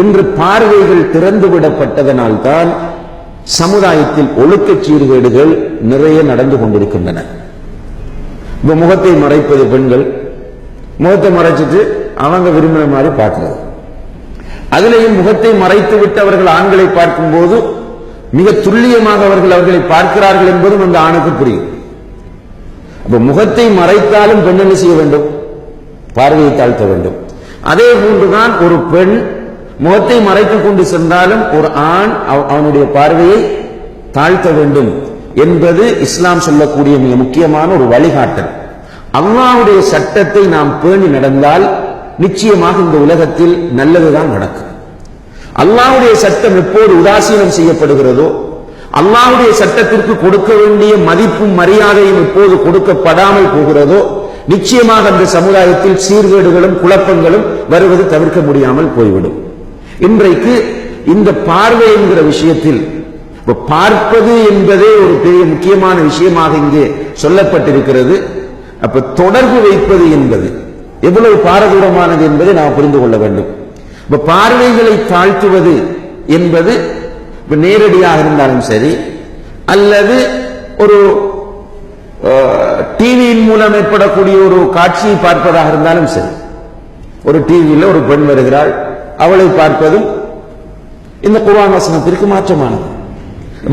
இன்று பார்வைகள் திறந்து விடப்பட்டதனால்தான் சமுதாயத்தில் ஒழுக்கச் சீர்கேடுகள் நிறைய நடந்து கொண்டிருக்கின்றன. இப்ப முகத்தை மறைப்பது பெண்கள். முகத்தை மறைச்சிட்டு அவங்க விரும்பின மாதிரி பார்க்கிறது. அதிலேயும் முகத்தை மறைத்து விட்டு அவர்கள் ஆண்களை பார்க்கும்போது மிக துல்லியமாக அவர்கள் அவர்களை பார்க்கிறார்கள் என்பதும் அந்த ஆணுக்கு புரியும். அப்ப முகத்தை மறைத்தாலும் பெண் என்ன செய்ய வேண்டும்? பார்வையை தாழ்த்த வேண்டும். அதே போன்றுதான் ஒரு பெண் முகத்தை மறைத்துக் கொண்டு சென்றாலும் ஒரு ஆண் அவ- அவனுடைய பார்வையை தாழ்த்த வேண்டும் என்பது இஸ்லாம் சொல்லக்கூடிய மிக முக்கியமான ஒரு வழிகாட்டல். அல்லாவுடைய சட்டத்தை நாம் பேணி நடந்தால் நிச்சயமாக இந்த உலகத்தில் நல்லதுதான் நடக்கும். அல்லாஹ்வுடைய சட்டம் எப்போது உதாசீனம் செய்யப்படுகிறதோ அல்லாவுடைய சட்டத்திற்கு கொடுக்க வேண்டிய மதிப்பும் மரியாதையும் எப்போது கொடுக்கப்படாமல் போகிறதோ நிச்சயமாக அந்த சமுதாயத்தில் சீர்கேடுகளும் குழப்பங்களும் வருவது தவிர்க்க முடியாமல் போய்விடும். இன்றைக்கு இந்த பார்வை என்கிற விஷயத்தில் பார்ப்பது என்பதே ஒரு பெரிய முக்கியமான விஷயமாக இங்கே சொல்லப்பட்டிருக்கிறது. அப்ப தொடர்பு வைப்பது என்பது எவ்வளவு பாரதூரமானது என்பதை நாம் புரிந்து கொள்ள வேண்டும். இப்ப பார்வைகளை தாழ்த்துவது என்பது நேரடியாக இருந்தாலும் சரி அல்லது ஒரு டிவியின் மூலம் ஏற்படக்கூடிய ஒரு காட்சியை பார்ப்பதாக இருந்தாலும் சரி. ஒரு டிவியில் ஒரு பெண் வருகிறாள் அவளை பார்ப்பதும் இந்த குர்ஆன் வசனத்திற்கு மாற்றமானது.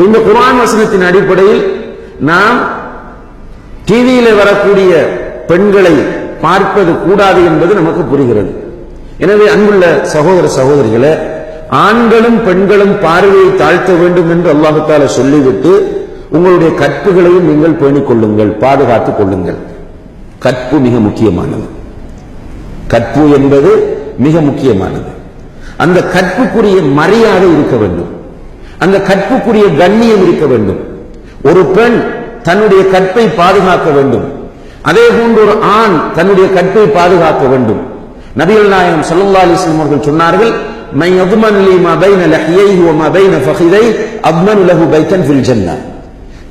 இந்த குர்ஆன் வசனத்தின் அடிப்படையில் நாம் டிவியில வரக்கூடிய பெண்களை பார்ப்பது கூடாது என்பது நமக்கு புரிகிறது. எனவே அன்புள்ள சகோதர சகோதரிகளை ஆண்களும் பெண்களும் பார்வையை தாழ்த்த வேண்டும் என்று அல்லாஹு சொல்லிவிட்டு உங்களுடைய கற்புகளையும் நீங்கள் பேணிக் கொள்ளுங்கள் பாதுகாத்துக் கொள்ளுங்கள். கற்பு மிக முக்கியமானது. கற்பு என்பது மிக முக்கியமானது. அந்த கற்புக்குரிய மரியாதை இருக்க வேண்டும். அந்த கற்புக்குரிய கண்ணியம் இருக்க வேண்டும். ஒரு பெண் தன்னுடைய கற்பை பாதுகாக்க வேண்டும். அதே போன்று ஒரு ஆண் தன்னுடைய கற்பை பாதுகாக்க வேண்டும். நபிகள் நாயகம் சல்லா அலிஸ்லாம் அவர்கள் சொன்னார்கள் من يضمن لي ما بين لحييه وما بين فخذيه اضمن له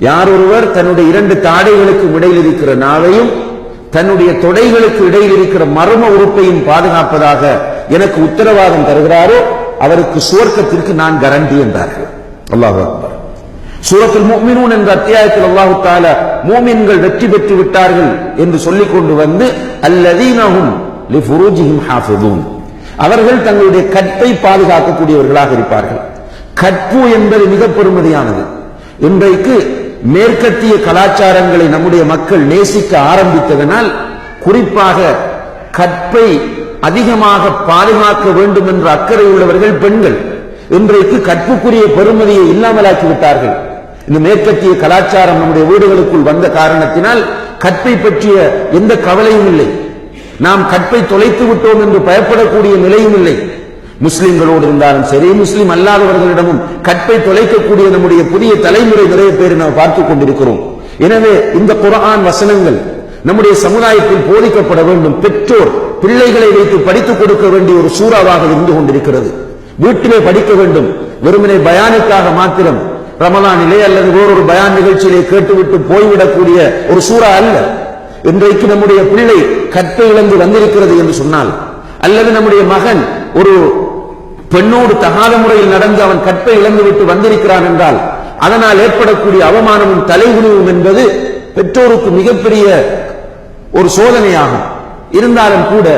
யார் ஒருவர் தன்னுடைய இரண்டு தாடைகளுக்கு இடையில் இருக்கிற நாளையும் தன்னுடைய தொடைகளுக்கு இடையில் இருக்கிற மர்ம உறுப்பையும் பாதுகாப்பதாக எனக்கு உத்தரவாதம் தருகிறாரோ அவருக்கு சுவர்க்கத்திற்கு நான் கரண்டி என்றார்கள். அல்லாஹ் அக்பர். சூரத்தில் முஃமினூன் என்ற அத்தியாயத்தில் அல்லாஹு தால மூமின்கள் வெற்றி பெற்று விட்டார்கள் என்று சொல்லிக் கொண்டு வந்து அல்லதீனஹும் லிஃபுரூஜிஹிம் ஹாஃபிதூன். அவர்கள் தங்களுடைய கற்பை பாதுகாக்கக்கூடியவர்களாக இருப்பார்கள். கற்பு என்பது மிக பெருமதியானது. இன்றைக்கு மேற்கத்திய கலாச்சாரங்களை நம்முடைய மக்கள் நேசிக்க ஆரம்பித்ததனால் குறிப்பாக கற்பை அதிகமாக பாதுகாக்க வேண்டும் என்ற அக்கறை உள்ளவர்கள் பெண்கள். இன்றைக்கு கற்புக்குரிய பெருமதியை இல்லாமலாக்கி விட்டார்கள். இந்த மேற்கத்திய கலாச்சாரம் நம்முடைய வீடுகளுக்குள் வந்த காரணத்தினால் கற்பை பற்றிய எந்த கவலையும் இல்லை. நாம் கற்பை தொலைத்து விட்டோம் என்று பயப்படக்கூடிய நிலையும் இல்லை. முஸ்லிம்களோடு இருந்தாலும் சரி முஸ்லிம் அல்லாதவர்களிடமும் கற்பை தொலைக்கக்கூடிய நம்முடைய புதிய தலைமுறை நிறைய பேர் நாம் பார்த்துக் கொண்டிருக்கிறோம். எனவே இந்த குரான் வசனங்கள் நம்முடைய சமுதாயத்தில் போதிக்கப்பட வேண்டும். பெற்றோர் பிள்ளைகளை வைத்து படித்துக் கொடுக்க வேண்டிய ஒரு சூறாவாக இருந்து கொண்டிருக்கிறது. வீட்டிலே படிக்க வேண்டும். வெறுமனே பயானுக்காக மாத்திரம். ரமலானிலே அல்லது வேறொரு பயான் நிகழ்ச்சியிலே கேட்டுவிட்டு போய்விடக்கூடிய ஒரு சூறா அல்ல. இன்றைக்கு நம்முடைய பிள்ளை கற்பை இழந்து வந்திருக்கிறது என்று சொன்னால் அல்லது நம்முடைய மகன் ஒரு பெண்ணோடு தகாத முறையில் நடந்து அவன் கற்பை இழந்து விட்டு வந்திருக்கிறான் என்றால் அதனால் ஏற்படக்கூடிய அவமானமும் தலைகுனிவும் என்பது பெற்றோருக்கு மிகப்பெரிய ஒரு சோதனையாகும் இருந்தாலும் கூட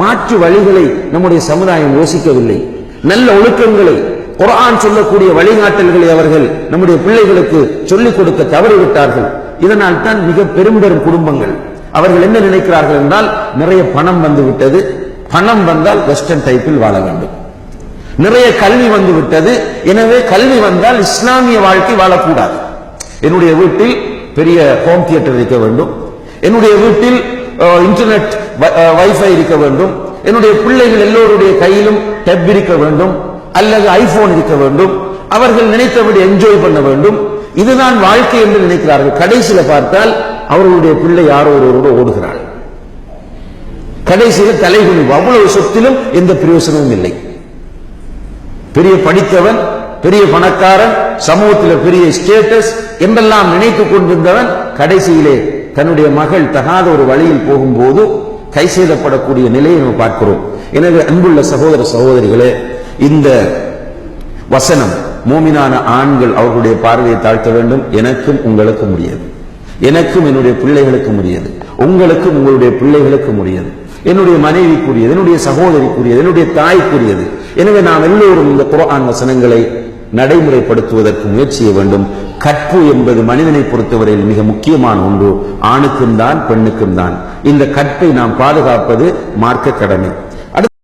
மாற்று வழிகளை நம்முடைய சமுதாயம் யோசிக்கவில்லை. நல்ல ஒழுக்கங்களை குரான் சொல்லக்கூடிய வழிகாட்டல்களை அவர்கள் நம்முடைய பிள்ளைகளுக்கு சொல்லிக் கொடுக்க தவறிவிட்டார்கள். இதனால் தான் மிக பெரும் பெரும் குடும்பங்கள். அவர்கள் என்ன நினைக்கிறார்கள் என்றால் நிறைய பணம் வந்து விட்டது பணம் வந்தால் வெஸ்டர்ன் டைப்பில் வாழ வேண்டும். நிறைய கல்வி வந்து விட்டது எனவே கல்வி வந்தால் இஸ்லாமிய வாழ்க்கை வாழக்கூடாது. என்னுடைய வீட்டில் பெரிய ஹோம் தியேட்டர் இருக்க வேண்டும். என்னுடைய வீட்டில் இன்டர்நெட் வைஃபை இருக்க வேண்டும். என்னுடைய பிள்ளைகள் எல்லோருடைய கையிலும் டெப் இருக்க வேண்டும். அல்லது ஐபோன் இருக்க வேண்டும். அவர்கள் நினைத்தபடி என்ஜாய் பண்ண வேண்டும். இதுதான் வாழ்க்கை என்று நினைக்கிறார்கள். கடைசியில பார்த்தால் அவர்களுடைய பிள்ளை யாரோ ஒருவரோடு ஓடுகிறாள். கடைசியில் தலைகுனிவு அவ்வளவு சொத்திலும் எந்த பிரயோசனமும் இல்லை. பெரிய படித்தவன் பெரிய பணக்காரன் சமூகத்தில் பெரிய ஸ்டேட்டஸ் என்றெல்லாம் நினைத்துக் கொண்டிருந்தவன் கடைசியிலே தன்னுடைய மகள் தகாத ஒரு வழியில் போகும்போது கை செய்தப்படக்கூடிய நிலையை நம்ம பார்க்கிறோம். எனவே அன்புள்ள சகோதர சகோதரிகளே இந்த வசனம் மூமினான ஆண்கள் அவர்களுடைய பார்வையை தாழ்த்த வேண்டும். எனக்கும் உங்களுக்கு முடியாது எனக்கும் என்னுடைய பிள்ளைகளுக்கு முடியாது உங்களுக்கும் உங்களுடைய பிள்ளைகளுக்கும் முடியாது என்னுடைய மனைவிக்குரியது என்னுடைய சகோதரிக்குரியது என்னுடைய தாய்க்குரியது. எனவே நாம் எல்லோரும் இந்த குரான் வசனங்களை நடைமுறைப்படுத்துவதற்கு முயற்சி செய்ய வேண்டும். கற்பு என்பது மனிதனை பொறுத்தவரையில் மிக முக்கியமான ஒன்று. ஆணுக்கும் தான் பெண்ணுக்கும் தான். இந்த கற்பை நாம் பாதுகாப்பது மார்க்க கடமை.